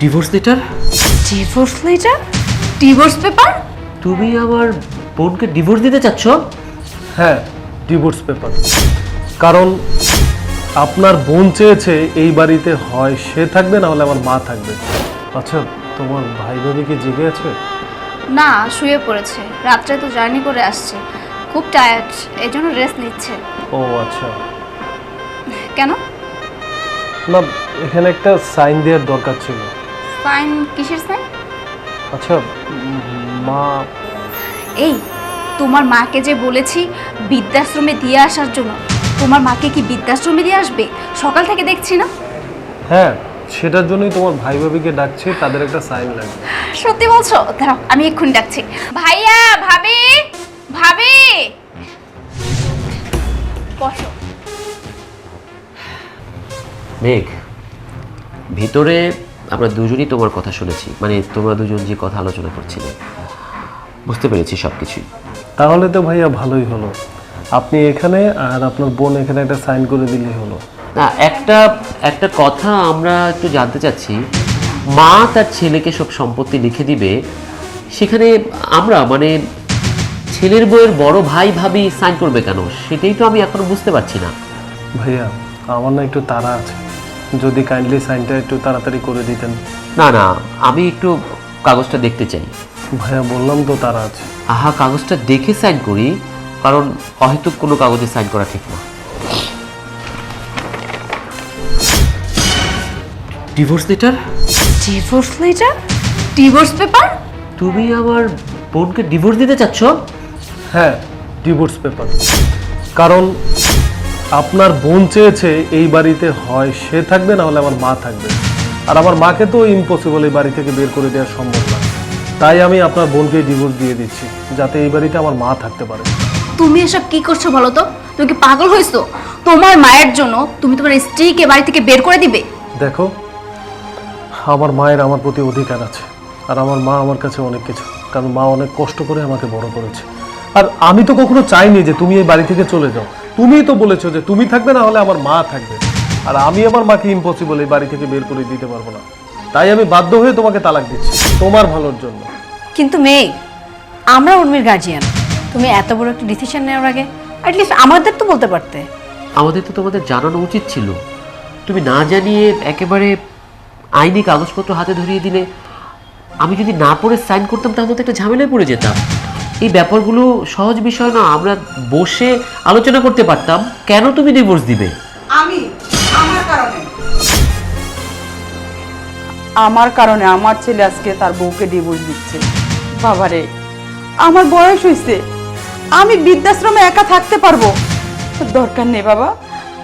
Divorce letter divorce letter divorce paper তুমি আমার বোনকে ডিভোর্স দিতে চাচ্ছ? হ্যাঁ ডিভোর্স পেপার কারণ আপনার বোন চেয়েছে এই বাড়িতে হয় সে থাকবে না হলে আমার মা থাকবে। আচ্ছা তোমার ভাই ভাবি কি জেগে আছে? না শুয়ে পড়েছে। রাত্রে তো জার্নি করে আসছে। খুব টায়ার্ড এই জন্য রেস্ট নিচ্ছে। ও আচ্ছা। কেন? না এখানে একটা সাইন দেওয়ার দরকার ছিল। সাইন কিসের সাইন আচ্ছা মা এই তোমার মাকে যে বলেছি বৃদ্ধাশ্রমে দিয়ে আসার জন্য তোমার মাকে কি বৃদ্ধাশ্রমে দিয়ে আসবে? সকাল থেকে দেখছি না? হ্যাঁ সেটার জন্যই তোমার ভাই ভাবিকে ডাকছে তাদের একটা সাইন লাগবে। সত্যি বলছো? দাঁড়াও আমি এক্ষুনি ডাকছি। ভাইয়া ভাবি ভাবি! বসো। মেঘ ভিতরে আমরা দুজনই তোমার কথা শুনেছি। মানে তোমরা দুজন যে কথা আলোচনা করছিলে। বুঝতে পেরেছি সব কিছুই তাহলে তো ভাইয়া ভালোই হলো। আপনি এখানে আর আপনার বোন এখানে একটা সাইন করে দিলেই হলো। না একটা একটা কথা আমরা একটু জানতে চাচ্ছি। মা তার ছেলেকে সব সম্পত্তি লিখে দিবে। সেখানে আমরা মানে ছেলের বউয়ের বড় ভাই ভাবি সাইন করবে কেন? সেটাই তো আমি এখনও বুঝতে পারছি না। ভাইয়া আমার না একটু তাড়া আছে। যদি কাইন্ডলি সাইনটা একটু তাড়াতাড়ি করে দিতেন। না না আমি একটু কাগজটা দেখতে চাই। ভাইয়া বললাম তো তারা আছে। আহা কাগজটা দেখে সাইন করি কারণ অহেতুক কোনো কাগজে সাইন করা ঠিক না। Divorce letter divorce letter divorce paper তুমি আমার বোনকে ডিভোর্স দিতে চাচ্ছ? হ্যাঁ ডিভোর্স পেপার কারণ আপনার বোন চেয়েছে এই বাড়িতে হয় সে থাকবে না হলে আমার মা থাকবে। আর আমার মাকে তো ইম্পসিবল এই বাড়ি থেকে বের করে দেওয়া সম্ভব না। তাই আমি আপনার বোনকে ডিভোর্স দিয়ে দিচ্ছি যাতে এই বাড়িতে আমার মা থাকতে পারে। তুমি এসব কি করছ বলো তো? তুমি কি পাগল হয়েছো? তোমার মায়ের জন্য তুমি তোমার স্ত্রীকে বাড়ি থেকে বের করে দিবে? দেখো আমার মায়ের আমার প্রতি অধিকার আছে আর আমার মা আমার কাছে অনেক কিছু কারণ মা অনেক কষ্ট করে আমাকে বড় করেছে। আর আমি তো কখনো চাইনি যে তুমি এই বাড়ি থেকে চলে যাও। তুমিই তো বলেছ যে তুমি থাকবে না হলে আমার মা থাকবে। আর আমি আমার মাকে ইম্পসিবল এই বাড়ি থেকে বের করে দিতে পারব না। তাই আমি বাধ্য হয়ে তোমাকে তালাক দিচ্ছি তোমার ভালোর জন্য। কিন্তু মেয়ে আমরা উর্মির গার্জিয়ান তুমি এত বড় একটা ডিসিশন নেওয়ার আগে অ্যাটলিস্ট আমাদের তো বলতে পারতে। আমাদের তো তোমাদের জানানো উচিত ছিল। তুমি না জানিয়ে একেবারে আইনি কাগজপত্র হাতে ধরিয়ে দিলে আমি যদি না পড়ে সাইন করতাম তাহলে তো একটা ঝামেলায় পড়ে যেতাম। এই ব্যাপারগুলো সহজ বিষয় না আমরা বসে আলোচনা করতে পারতাম। কেন তুমি ডিভোর্স দিবে? আমি আমার কারণে। আমার কারণে আমার ছেলে আজকে তার বউকে ডিভোর্স দিচ্ছে। বাবারে আমার বয়স হয়েছে আমি বৃদ্ধাশ্রমে একা থাকতে পারব? দরকার নেই বাবা।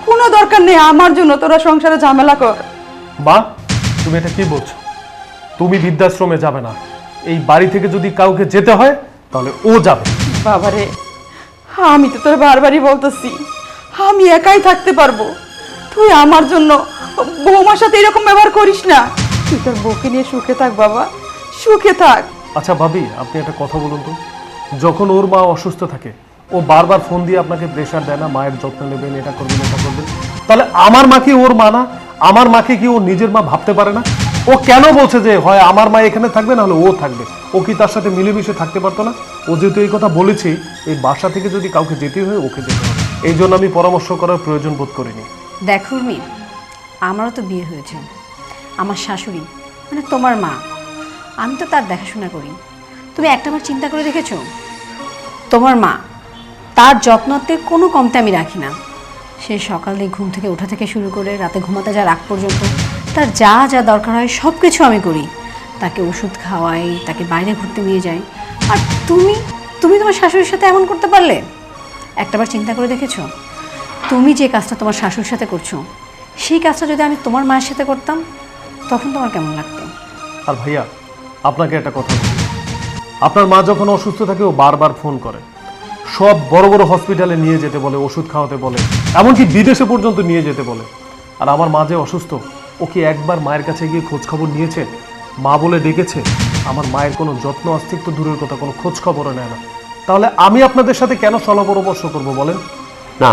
কোনো দরকার নেই আমার জন্য তোরা সংসারে ঝামেলা কর। মা তুমি এটা কি বলছো? তুমি বৃদ্ধাশ্রমে যাবে না। এই বাড়ি থেকে যদি কাউকে যেতে হয় তাহলে ও যাবে। বাবা বাবারে আমি তো তোর বারবারই বলতেছি আমি একাই থাকতে পারব। তুই আমার জন্য বৌমার সাথে এরকম ব্যবহার করিস না। তুই তোর বউকে নিয়ে সুখে থাক বাবা সুখে থাক। আচ্ছা ভাবি আপনি একটা কথা বলুন তো। যখন ওর মা অসুস্থ থাকে ও বারবার ফোন দিয়ে আপনাকে প্রেশার দেয় না মায়ের যত্ন নেবেন এটা করবেন এটা করবেন। তাহলে আমার মাকে ওর মা না? আমার মাকে কি ও নিজের মা ভাবতে পারে না? ও কেন বলছে যে হয় আমার মা এখানে থাকবে, না হলে ও থাকবে? ও কি তার সাথে মিলেমিশে থাকতে পারতো না? ও যেহেতু এই কথা বলেছি, এই বাসা থেকে যদি কাউকে যেতে হয়, ওকে যেতে হবে। এই জন্য আমি পরামর্শ করার প্রয়োজন বোধ করিনি। দেখো উর্মি, আমারও তো বিয়ে হয়েছে। আমার শাশুড়ি মানে তোমার মা, আমি তো তার দেখাশোনা করি। তুমি একটা একটাবার চিন্তা করে দেখেছ? তোমার মা, তার যত্নতে কোনো কমতে আমি রাখি না। সে সকালে ঘুম থেকে ওঠা থেকে শুরু করে রাতে ঘুমাতে যা রাগ পর্যন্ত তার যা যা দরকার হয় সব কিছু আমি করি। তাকে ওষুধ খাওয়াই, তাকে বাইরে ঘুরতে নিয়ে যাই। আর তুমি তুমি তোমার শাশুড়ির সাথে এমন করতে পারলে? একটাবার চিন্তা করে দেখেছ? তুমি যে কাজটা তোমার শাশুড়ির সাথে করছ, সেই কাজটা যদি আমি তোমার মায়ের সাথে করতাম, তখন তোমার কেমন লাগতো? আর ভাইয়া, আপনাকে একটা কথা আপনার মা যখন অসুস্থ থাকে, ও বারবার ফোন করে। সব বড় বড় হসপিটালে নিয়ে যেতে বলে, ওষুধ খাওয়াতে বলে, এমনকি বিদেশে পর্যন্ত নিয়ে যেতে বলে। আর আমার মা যে অসুস্থ ও কি একবার মায়ের কাছে গিয়ে খোঁজ খবর নিয়েছে। মা বলে ডেকেছে, আমার মায়ের কোনো যত্ন, অস্তিত্ব, দূরের কথা কোনো খোঁজ খবরও নেয় না। তাহলে আমি আপনাদের সাথে কেন সলা পরামর্শ করব বলেন? না,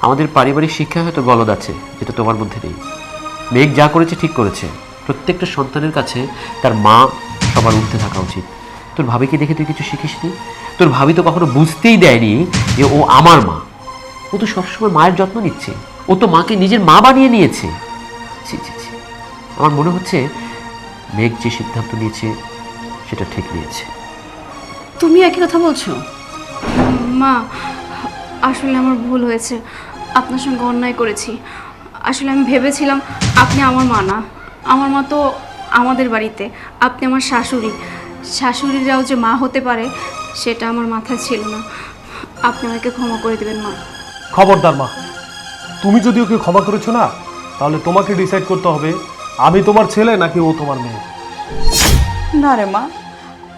আমাদের পারিবারিক শিক্ষা হয়তো গলদ আছে, যেটা তোমার মধ্যে নেই। মেঘ যা করেছে ঠিক করেছে। প্রত্যেকটা সন্তানের কাছে তার মা সবার উঠতে থাকা উচিত। তোর ভাবিকে দেখে তুই কিছু শিখিসনি? তোর ভাবি তো কখনো বুঝতেই দেয়নি যে ও আমার মা। ও তো সবসময় মায়ের যত্ন নিচ্ছে। ও তো মাকে নিজের মা বানিয়ে নিয়েছে। ছি ছি ছি। আমার মনে হচ্ছে মেঘ যে সিদ্ধান্ত নিয়েছে সেটা ঠিক নিয়েছে। তুমি একই কথা বলছো? মা আসলে আমার ভুল হয়েছে। আপনার সঙ্গে অন্যায় করেছি। আসলে আমি ভেবেছিলাম আপনি আমার মা না। আমার মা তো আমাদের বাড়িতে। আপনি আমার শাশুড়ি। শাশুড়িরাও যে মা হতে পারে সেটা আমার মাথায় ছিল না। আপনি আমাকে ক্ষমা করে দেবেন মা। খবরদার মা তুমি যদি ওকে ক্ষমা করেছ না তাহলে তোমাকে ডিসাইড করতে হবে আমি তোমার ছেলে নাকি ও তোমার মেয়ে? না রে মা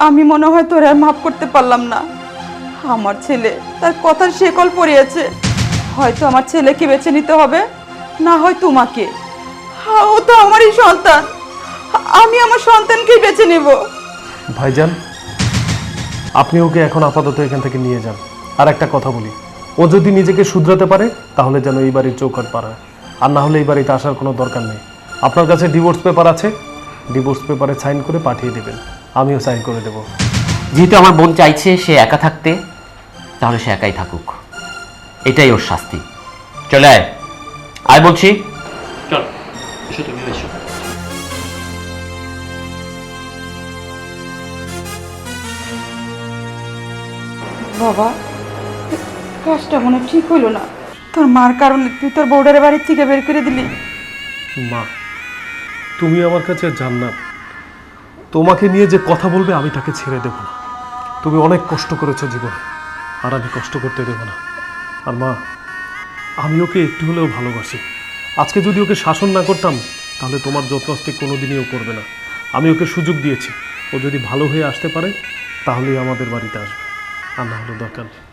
আমি মনে হয় তোর আর মাফ করতে পারলাম না। আমার ছেলে তার কথার শেকল পড়িয়েছে। হয়তো আমার ছেলেকে বেছে নিতে হবে না হয় তোমাকে। হ্যাঁ, ও তো আমারই সন্তান। আমি আমার সন্তানকেই বেছে নেব। ভাইজান আপনি ওকে এখন আপাতত এখান থেকে নিয়ে যান। আর একটা কথা বলি ও যদি নিজেকে শুধরাতে পারে তাহলে যেন এই বাড়ির চৌকাট পাড়ায় আর না হলে এই বাড়িতে আসার কোনো দরকার নেই। আপনার কাছে ডিভোর্স পেপার আছে? ডিভোর্স পেপারে সাইন করে পাঠিয়ে দেবেন। আমিও সাইন করে দেবো। যেহেতু আমার বোন চাইছে সে একা থাকতে তাহলে সে একাই থাকুক। এটাই ওর শাস্তি। চলে আয়। আয় বলছি। চল এসো তুমি এসো। বাবা কাজটা মনে ঠিক হইল না। তোর মার কারণে তুই তোর বউডারের বাড়ির থেকে বের করে দিলি। মা, তুমি আমার কাছে জান্নাত তোমাকে নিয়ে যে কথা বলবে আমি তাকে ছেড়ে দেব না। তুমি অনেক কষ্ট করেছ জীবনে, আর আমি কষ্ট করতে দেব না। আর মা, আমি ওকে একটু হলেও ভালোবাসি। আজকে যদি ওকে শাসন না করতাম, তাহলে তোমার যত্নস্তি কোনোদিনই ও করবে না। আমি ওকে সুযোগ দিয়েছি। ও যদি ভালো হয়ে আসতে পারে, তাহলেই আমাদের বাড়িতে আসবে। আর না হলে দরকার নেই।